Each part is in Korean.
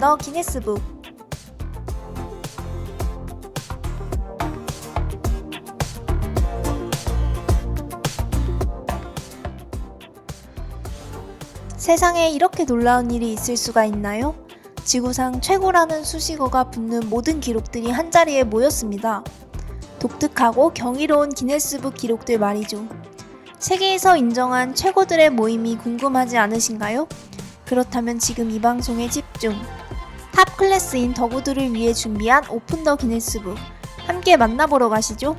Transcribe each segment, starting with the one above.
더 기네스북 세상에 이렇게 놀라운 일이 있을 수가 있나요? 지구상 최고라는 수식어가 붙는 모든 기록들이 한자리에 모였습니다. 독특하고 경이로운 기네스북 기록들 말이죠. 세계에서 인정한 최고들의 모임이 궁금하지 않으신가요? 그렇다면 지금 이 방송에 집중. 탑 클래스인 덕우들을 위해 준비한 오픈 더 기네스북. 함께 만나보러 가시죠.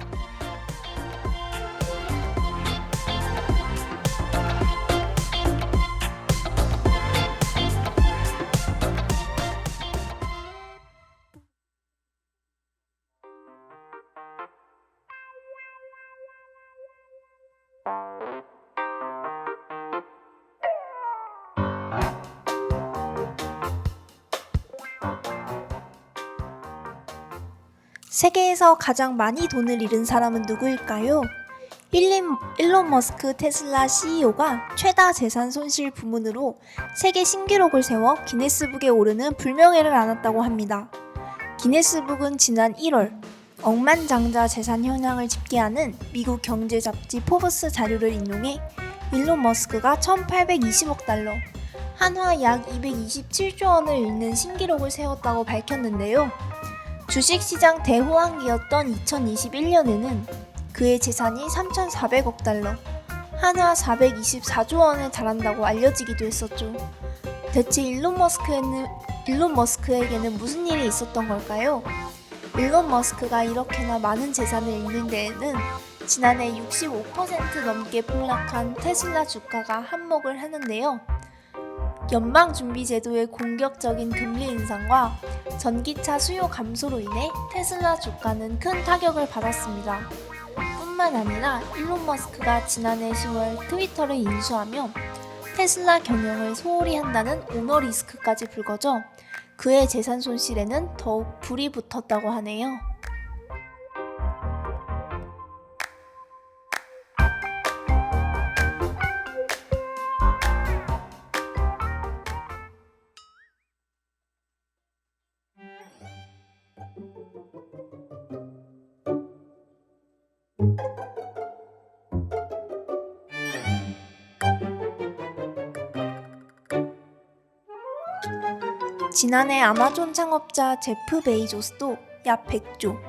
세계에서 가장 많이 돈을 잃은 사람은 누구일까요? 일린, 일론 머스크 테슬라 CEO가 최다 재산 손실 부문으로 세계 신기록을 세워 기네스북에 오르는 불명예를 안았다고 합니다. 기네스북은 지난 1월 억만장자 재산 현황을 집계하는 미국 경제 잡지 포브스 자료를 인용해 일론 머스크가 1820억 달러, 한화 약 227조 원을 잃는 신기록을 세웠다고 밝혔는데요. 주식시장 대호황기였던 2021년에는 그의 재산이 3,400억 달러, 한화 424조 원에 달한다고 알려지기도 했었죠. 대체 일론 머스크에는 일론 머스크에게는 무슨 일이 있었던 걸까요? 일론 머스크가 이렇게나 많은 재산을 잃는 데에는 지난해 65% 넘게 폭락한 테슬라 주가가 한몫을 하는데요. 연방준비제도의 공격적인 금리 인상과 전기차 수요 감소로 인해 테슬라 주가는 큰 타격을 받았습니다. 뿐만 아니라 일론 머스크가 지난해 10월 트위터를 인수하며 테슬라 경영을 소홀히 한다는 오너 리스크까지 불거져 그의 재산 손실에는 더욱 불이 붙었다고 하네요. 지난해 아마존 창업자 제프 베이조스도 약 100조,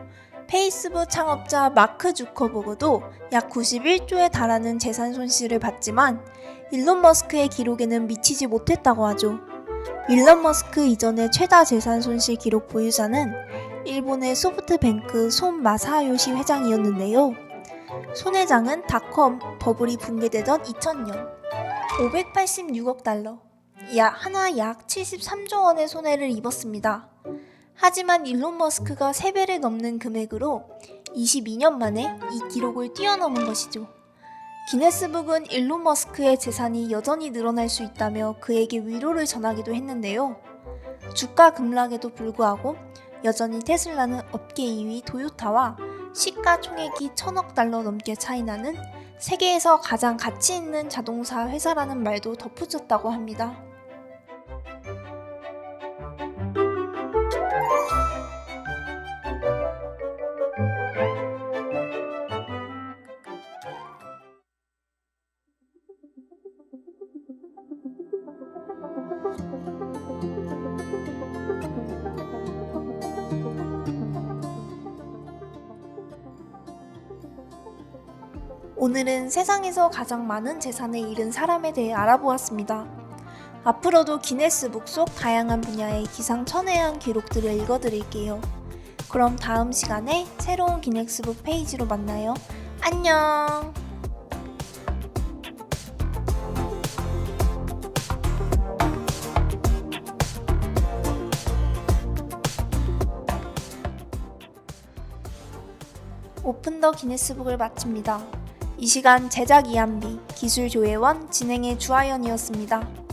페이스북 창업자 마크 주커버그도 약 91조에 달하는 재산 손실을 봤지만 일론 머스크의 기록에는 미치지 못했다고 하죠. 일론 머스크 이전의 최다 재산 손실 기록 보유자는 일본의 소프트뱅크 손 마사요시 회장이었는데요. 손 회장은 닷컴 버블이 붕괴되던 2000년 586억 달러, 약 하나 약 73조 원의 손해를 입었습니다. 하지만 일론 머스크가 3배를 넘는 금액으로 22년 만에 이 기록을 뛰어넘은 것이죠. 기네스북은 일론 머스크의 재산이 여전히 늘어날 수 있다며 그에게 위로를 전하기도 했는데요. 주가 급락에도 불구하고 여전히 테슬라는 업계 2위 도요타와 시가 총액이 천억 달러 넘게 차이나는 세계에서 가장 가치 있는 자동차 회사라는 말도 덧붙였다고 합니다. 오늘은 세상에서 가장 많은 재산을 잃은 사람에 대해 알아보았습니다. 앞으로도 기네스북 속 다양한 분야의 기상천외한 기록들을 읽어드릴게요. 그럼 다음 시간에 새로운 기네스북 페이지로 만나요. 안녕! 오픈 더 기네스북을 마칩니다. 이 시간 제작 이한비, 기술 조혜원, 진행의 주하연이었습니다.